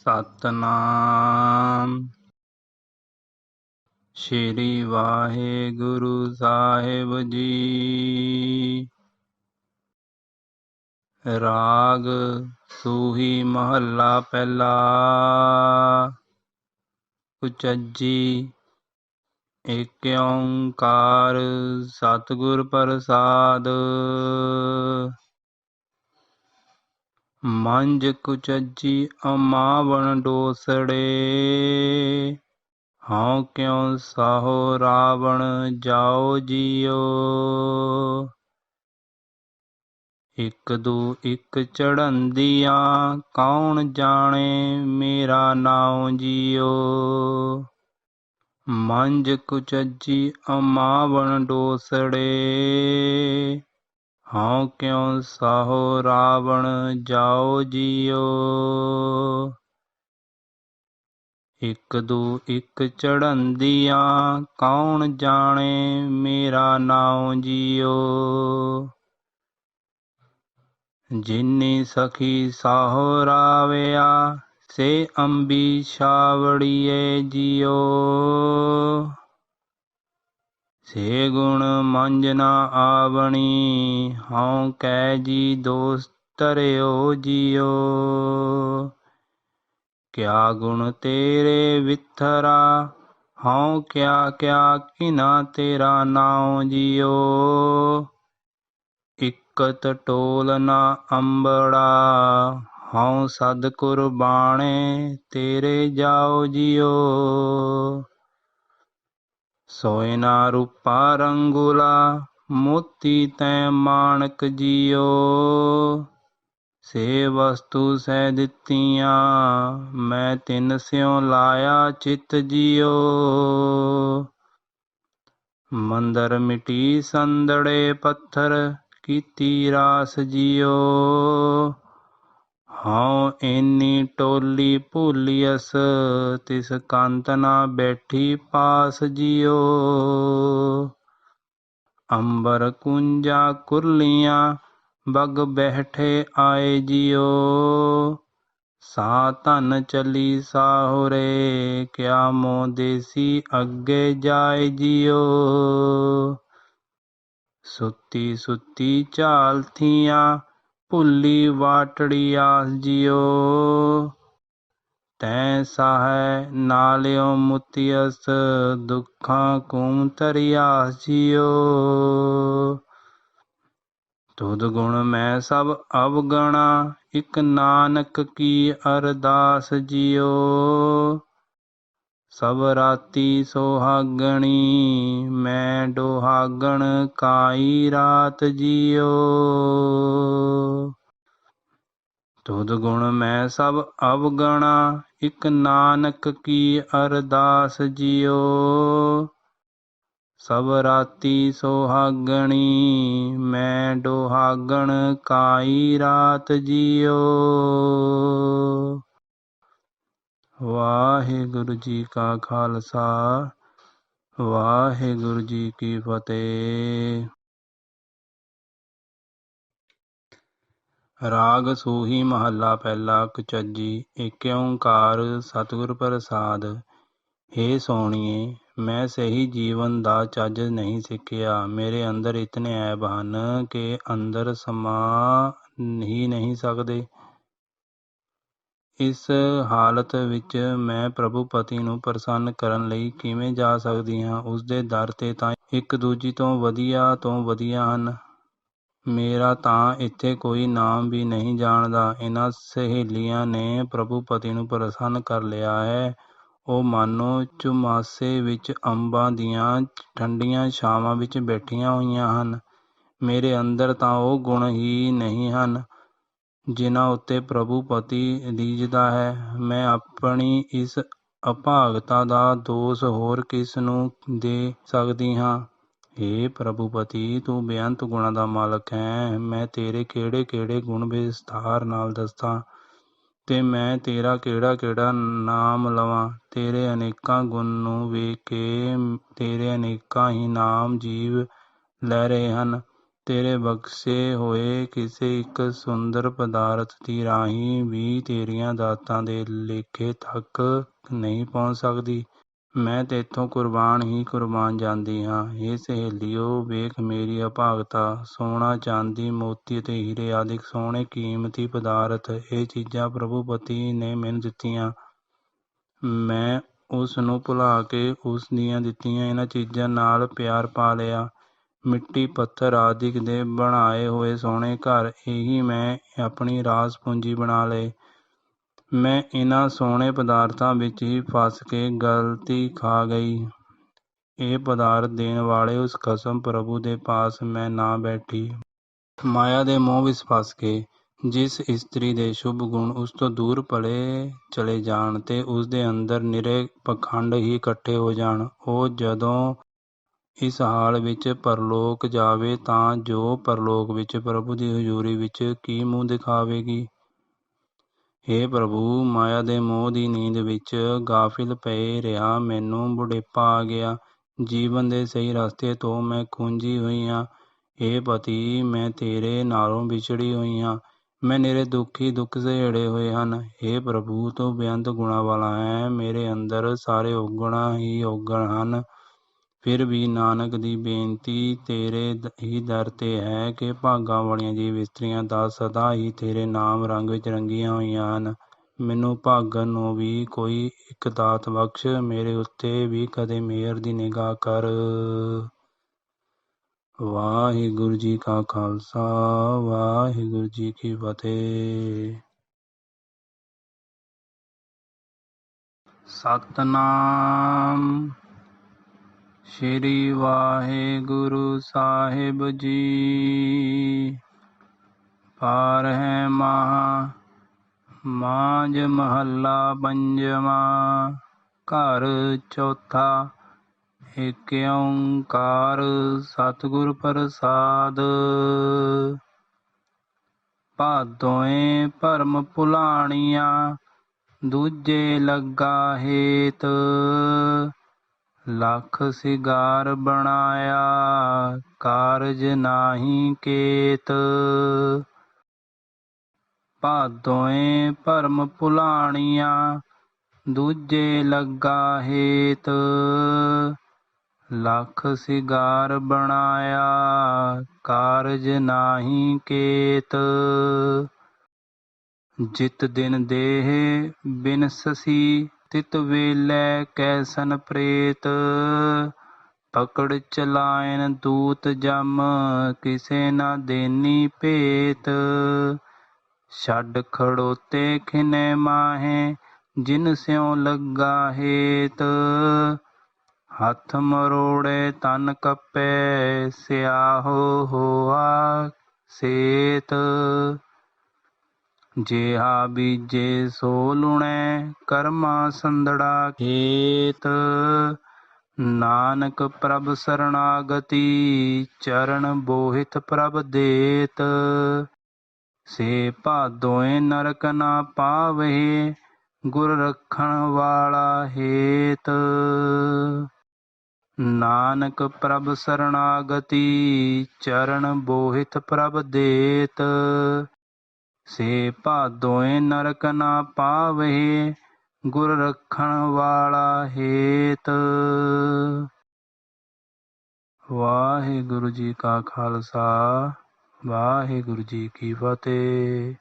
ਸਤਨਾਮ। ਸ਼੍ਰੀ ਵਾਹਿਗੁਰੂ ਸਾਹਿਬ ਜੀ। ਰਾਗ ਸੂਹੀ ਮਹੱਲਾ ਪਹਿਲਾ। ਉਚਜੀ ਏਕ ਓੰਕਾਰ ਸਤਿਗੁਰ ਪ੍ਰਸਾਦ। ਮੰਜ ਕੁਚਜੀ ਅਮਾਵਣ ਡੋਸੜੇ। ਹਉ ਕਿਉ ਸਾਹੋ ਰਾਵਣ ਜਾਓ ਜੀਓ। ਇਕ ਦੂ ਇਕ ਚੜੰਦੀਆਂ ਕੌਣ ਜਾਣੇ ਮੇਰਾ ਨਾਉ ਜੀਓ। ਮੰਝ ਕੁਚੱਜੀ ਅਮਾਵਣ ਡੋਸੜੇ। ਹਉ ਕਿਉ ਸਾਹੋ ਰਾਵਣ ਜਾਓ ਜੀਓ ਇਕ ਦੂ ਇਕ ਚੜੰਦੀਆਂ ਕੌਣ ਜਾਣੇ ਮੇਰਾ ਨਾਉ ਜੀਓ ਜਿਨੀ ਸਖੀ ਸਾਹੋ ਰਾਵਿਆ, ਸੇ ਅੰਬੀ ਛਾਵੜੀਏ ਜੀਓ ਸੇ ਗੁਣ ਮੰਜ ਨਾ ਆਵਣੀ, ਹਉ ਕੈ ਜੀ ਦੋਸ ਤਰਿਓ ਜਿਓ। ਕਿਆ ਗੁਣ ਤੇਰੇ ਵਿਥਰਾ, ਹਉ ਕਿਆ ਕਿਆ ਕਿਨਾ ਤੇਰਾ ਨਾਉ ਜਿਓ। ਇਕਤ ਟੋਲ ਨਾ ਅੰਬੜਾ, ਹਉ ਸਦ ਕੁਰਬਾਣੇ ਤੇਰੇ ਜਾਓ ਜਿਓ। ਸੋਇਨਾ ਰੂਪਾ ਰੰਗੁਲਾ, ਮੋਤੀ ਤੈ ਮਾਣਕ ਜਿਓ। ਸੇ ਵਸਤੂ ਸਹਿ ਦਿੱਤੀਆਂ, ਮੈਂ ਤਿੰਨ ਸਿਉ ਲਾਇਆ ਚਿਤ ਜਿਓ। ਮੰਦਰ ਮਿਟੀ ਸੰਦੜੇ ਪੱਥਰ, ਕੀਤੀ ਰਾਸ ਜਿਓ। ਹਉ ਏਨੀ ਟੋਲੀ ਭੂਲੀਅਸ ਤਿਸ ਕੰਤ ਨਾ ਬੈਠੀ ਪਾਸ ਜੀਓ। ਅੰਬਰ ਕੁੰਜਾ ਕੁਰਲੀਆਂ, ਬਗ ਬੈਠੇ ਆਏ ਜੀਓ। ਸਾ ਧਨ ਚਲੀ ਸਾਹੁਰੇ, ਕਿਆ ਮੋ ਦੇਸੀ ਅੱਗੇ ਜਾਏ ਜੀਓ। ਸੁੱਤੀ ਸੁੱਤੀ ਝਾਲਥੀਆਂ ਭੁੱਲੀ ਵਾਟੜੀ ਆਸ ਜੀਓ। ਤੈ ਸਾਹੈ ਨਾਲਿਓ ਮੁਤੀਅਸ ਦੁੱਖਾਂ ਕੂਮ ਤਰਿਆਸ ਜੀਓ। ਤੁਧ ਗੁਣ ਮੈਂ ਸਭ ਅਵਗਣਾ, ਇਕ ਨਾਨਕ ਕੀ ਅਰਦਾਸ ਜੀਓ। ਸਭ ਰਾਤੀ ਸੋਹਾਗਣੀ, ਮੈਂ ਡੋਹਾਗਣ ਕਾਈ ਰਾਤ ਜੀਓ। ਤੁਧ ਗੁਣ ਮੈਂ ਸਭ ਅਵਗਣਾ, ਇਕ ਨਾਨਕ ਕੀ ਅਰਦਾਸ ਜਿਓ। ਸਭ ਰਾਤੀ ਸੁਹਾਗਣੀ, ਮੈਂ ਡੋਹਾਗਣ ਕਾਈ ਰਾਤ ਜਿਓ। ਵਾਹਿਗੁਰੂ ਜੀ ਕਾ ਖਾਲਸਾ, ਵਾਹਿਗੁਰੂ ਜੀ ਕੀ ਫਤਿਹ। ਰਾਗ ਸੂਹੀ ਮਹੱਲਾ ਪਹਿਲਾ ਕੁਚਜੀ, ਏਕ ਓੰਕਾਰ ਸਤਿਗੁਰ ਪ੍ਰਸਾਦ। ਹੇ ਸੋਣੀਏ, ਮੈਂ ਸਹੀ ਜੀਵਨ ਦਾ ਚੱਜ ਨਹੀਂ ਸਿੱਖਿਆ। ਮੇਰੇ ਅੰਦਰ ਇਤਨੇ ਐਬ ਹਨ ਕਿ ਅੰਦਰ ਸਮਾ ਹੀ ਨਹੀਂ ਸਕਦੇ। ਇਸ ਹਾਲਤ ਵਿੱਚ ਮੈਂ ਪ੍ਰਭੂ ਪਤੀ ਨੂੰ ਪ੍ਰਸੰਨ ਕਰਨ ਲਈ ਕਿਵੇਂ ਜਾ ਸਕਦੀ ਹਾਂ? ਉਸਦੇ ਦਰ ਤੇ ਤਾਂ ਇੱਕ ਦੂਜੀ ਤੋਂ ਵਧੀਆ ਤੋਂ ਵਧੀਆ ਹਨ। ਮੇਰਾ ਤਾਂ ਇੱਥੇ ਕੋਈ ਨਾਮ ਵੀ ਨਹੀਂ ਜਾਣਦਾ। ਇਹਨਾਂ ਸਹੇਲੀਆਂ ਨੇ ਪ੍ਰਭੂ ਪਤੀ ਨੂੰ ਪ੍ਰਸੰਨ ਕਰ ਲਿਆ ਹੈ। ਉਹ ਮਾਨੋ ਚੁਮਾਸੇ ਵਿੱਚ ਅੰਬਾਂ ਦੀਆਂ ਠੰਡੀਆਂ ਛਾਵਾਂ ਵਿੱਚ ਬੈਠੀਆਂ ਹੋਈਆਂ ਹਨ। ਮੇਰੇ ਅੰਦਰ ਤਾਂ ਉਹ ਗੁਣ ਹੀ ਨਹੀਂ ਹਨ। ਜਿਨ੍ਹਾਂ ਉੱਤੇ ਪ੍ਰਭੂ ਪਤੀ ਰੀਝਦਾ ਹੈ। ਮੈਂ ਆਪਣੀ ਇਸ ਅਭਾਗਤਾ ਦਾ ਦੋਸ਼ ਹੋਰ ਕਿਸ ਨੂੰ ਦੇ ਸਕਦੀ ਹਾਂ? ਹੇ ਪ੍ਰਭੂਪਤੀ ਤੂੰ ਬੇਅੰਤ ਗੁਣਾਂ ਦਾ ਮਾਲਕ ਹੈ। ਮੈਂ ਤੇਰੇ ਕਿਹੜੇ ਕਿਹੜੇ ਗੁਣ ਵਿਸਥਾਰ ਨਾਲ ਦੱਸਾਂ? ਤੇ ਮੈਂ ਤੇਰਾ ਕਿਹੜਾ ਕਿਹੜਾ ਨਾਮ ਲਵਾਂ? ਤੇਰੇ ਅਨੇਕਾਂ ਗੁਣ ਨੂੰ ਵੇਖ ਕੇ ਤੇਰੇ ਅਨੇਕਾਂ ਹੀ ਨਾਮ ਜੀਵ ਲੈ ਰਹੇ ਹਨ। ਤੇਰੇ ਬਖਸ਼ੇ ਹੋਏ ਕਿਸੇ ਇੱਕ ਸੁੰਦਰ ਪਦਾਰਥ ਦੀ ਰਾਹੀਂ ਵੀ ਤੇਰੀਆਂ ਦਾਤਾਂ ਦੇ ਲੇਖੇ ਤੱਕ ਨਹੀਂ ਪਹੁੰਚ ਸਕਦੀ। ਮੈਂ ਤੇਥੋਂ ਕੁਰਬਾਨ ਹੀ ਕੁਰਬਾਨ ਜਾਂਦੀ ਹਾਂ। ਇਹ ਸਹੇਲਿਓ, ਵੇਖ ਮੇਰੀ ਅਭਾਗਤਾ। ਸੋਨਾ, ਚਾਂਦੀ, ਮੋਤੀ ਅਤੇ ਹੀਰੇ ਆਦਿਕ ਸੋਹਣੇ ਕੀਮਤੀ ਪਦਾਰਥ, ਇਹ ਚੀਜ਼ਾਂ ਪ੍ਰਭੂ ਪਤੀ ਨੇ ਮੈਨੂੰ ਦਿੱਤੀਆਂ। ਮੈਂ ਉਸ ਨੂੰ ਭੁਲਾ ਕੇ ਉਸ ਦੀਆਂ ਦਿੱਤੀਆਂ, ਇਹਨਾਂ ਚੀਜ਼ਾਂ ਨਾਲ ਪਿਆਰ ਪਾ ਲਿਆ। ਮਿੱਟੀ, ਪੱਥਰ ਆਦਿਕ ਦੇ ਬਣਾਏ ਹੋਏ ਸੋਹਣੇ ਘਰ। ਇਹੀ ਮੈਂ ਆਪਣੀ ਰਾਸ ਪੂੰਜੀ ਬਣਾ ਲਏ। ਮੈਂ ਇਹਨਾਂ ਸੋਹਣੇ ਪਦਾਰਥਾਂ ਵਿੱਚ ਹੀ ਫਸ ਕੇ ਗਲਤੀ ਖਾ ਗਈ। ਇਹ ਪਦਾਰਥ ਦੇਣ ਵਾਲੇ ਉਸ ਖਸਮ ਪ੍ਰਭੂ ਦੇ ਪਾਸ ਮੈਂ ਨਾ ਬੈਠੀ। ਮਾਇਆ ਦੇ ਮੋਹ ਵਿੱਚ ਫਸ ਕੇ, ਜਿਸ ਇਸਤਰੀ ਦੇ ਸ਼ੁਭ ਗੁਣ ਉਸ ਤੋਂ ਦੂਰ ਪਲੇ ਚਲੇ ਜਾਣ ਤੇ ਉਸ ਦੇ ਅੰਦਰ ਨਿਰੇ ਪਖੰਡ ਹੀ ਇਕੱਠੇ ਹੋ ਜਾਣ, ਉਹ ਜਦੋਂ ਇਸ ਹਾਲ ਵਿੱਚ ਪਰਲੋਕ ਜਾਵੇ ਤਾਂ ਜੋ ਪਰਲੋਕ ਵਿੱਚ ਪ੍ਰਭੂ ਦੀ ਹਜ਼ੂਰੀ ਵਿੱਚ ਕੀ ਮੂੰਹ ਦਿਖਾਵੇਗੀ? ਹੇ ਪ੍ਰਭੂ, ਮਾਇਆ ਦੇ ਮੋਹ ਦੀ ਨੀਂਦ ਵਿੱਚ ਗਾਫਿਲ ਪਏ ਰਿਹਾ, ਮੈਨੂੰ ਬੁਢੇਪਾ ਆ ਗਿਆ। ਜੀਵਨ ਦੇ ਸਹੀ ਰਸਤੇ ਤੋਂ ਮੈਂ ਖੁੰਝੀ ਹੋਈ ਹਾਂ। ਹੇ ਪਤੀ, ਮੈਂ ਤੇਰੇ ਨਾਲੋਂ ਵਿਛੜੀ ਹੋਈ ਹਾਂ। ਮੈਂ ਨਿਰੇ ਦੁਖੀ ਦੁੱਖ ਸਹੇੜੇ ਹੋਏ ਹਨ। ਹੇ ਪ੍ਰਭੂ, ਤੂੰ ਬੇਅੰਤ ਗੁਣਾ ਵਾਲਾ ਹੈ। ਮੇਰੇ ਅੰਦਰ ਸਾਰੇ ਔਗਣਾ ਹੀ ਔਗਣ ਹਨ। ਫਿਰ ਵੀ ਨਾਨਕ ਦੀ ਬੇਨਤੀ ਤੇਰੇ ਹੀ ਦਰ ਤੇ ਹੈ ਕਿ ਭਾਗਾਂ ਵਾਲੀਆਂ ਜੀਵ ਇਸਤਰੀਆਂ ਦਾ ਸਦਾ ਹੀ ਤੇਰੇ ਨਾਮ ਰੰਗ ਵਿੱਚ ਰੰਗੀਆਂ ਹੋਈਆਂ ਹਨ। ਮੈਨੂੰ ਭਾਗਣ ਨੂੰ ਵੀ ਕੋਈ ਇੱਕ ਦਾਤ ਬਖਸ਼, ਮੇਰੇ ਉੱਤੇ ਵੀ ਕਦੇ ਮਿਹਰ ਦੀ ਨਿਗਾਹ ਕਰ। ਵਾਹਿਗੁਰੂ ਜੀ ਕਾ ਖਾਲਸਾ, ਵਾਹਿਗੁਰੂ ਜੀ ਕੀ ਫਤਿਹ। ਸਤਨਾਮ। ਸ਼੍ਰੀ ਵਾਹਿਗੁਰੂ ਸਾਹਿਬ ਜੀ। ਪਾਰ ਹੈ ਮਹਾ ਮਾਂਜ ਮਹੱਲਾ ਪੰਜਵਾਂ, ਘਰ ਚੌਥਾ, ਏਕ ਓੰਕਾਰ ਸਤਿਗੁਰ ਪ੍ਰਸਾਦ। ਭਾਦੋਏ ਭਰਮ ਭੁਲਾਣੀਆਂ, ਦੂਜੇ ਲੱਗਾ ਹੇਤ। ਲੱਖ ਸਿਗਾਰ ਬਣਾਇਆ, ਕਾਰਜ ਨਾਹੀ ਕੇਤ। ਭਾਦੋਏ ਭਰਮ ਭੁਲਾਣੀਆਂ, ਦੂਜੇ ਲੱਗਾ ਹੇਤ। ਲੱਖ ਸਿਗਾਰ ਬਣਾਇਆ, ਕਾਰਜ ਨਾਹੀ ਕੇਤ। ਜਿਤ ਦਿਨ ਦੇਹ ਬਿਨਸਸੀ ਤਿਤ ਵੇਲੇ ਕੈਸਨ ਪ੍ਰੇਤ, ਪਕੜ ਚਲਾਇਨ ਦੂਤ ਜਮ, ਕਿਸੇ ਨਾ ਦੇਨੀ ਭੇਤ। ਛੱਡ ਖੜੋਤੇ ਖਿਨੇ ਮਾਹੇ, ਜਿਨ ਸਿਉ ਲੱਗਾ ਹੇਤ। ਹੱਥ ਮਰੋੜੇ ਤਨ ਕੱਪੇ, ਸਿਆਹੋ ਹੋਆ ਸੇਤ। ਜਿਹਾ ਬੀਜੇ ਸੋ ਲੁਣੈ ਕਰਮਾ ਸੰਦੜਾ ਖੇਤ। ਨਾਨਕ ਪ੍ਰਭ ਸਰਣਾਗਤੀ ਚਰਨ ਬੋਹਿਤ ਪ੍ਰਭ ਦੇਤ। ਸੇ ਭਾਦੋਏ ਨਰਕ ਨਾ ਪਾਵਹਿ, ਗੁਰ ਰੱਖਣ ਵਾਲਾ ਹੇਤ। ਨਾਨਕ ਪ੍ਰਭ ਸਰਣਾਗਤੀ ਚਰਨ ਬੋਹਿਤ ਪ੍ਰਭ ਦੇਤ। ਸੇ ਭਾਦੋਏ ਨਰਕ ਨਾ ਪਾਵਹਿ ਗੁਰ ਰੱਖਣ ਵਾਲਾ ਹੇਤ। ਵਾਹਿਗੁਰੂ ਜੀ ਕਾ ਖਾਲਸਾ, ਵਾਹਿਗੁਰੂ ਜੀ ਕੀ ਫਤਿਹ।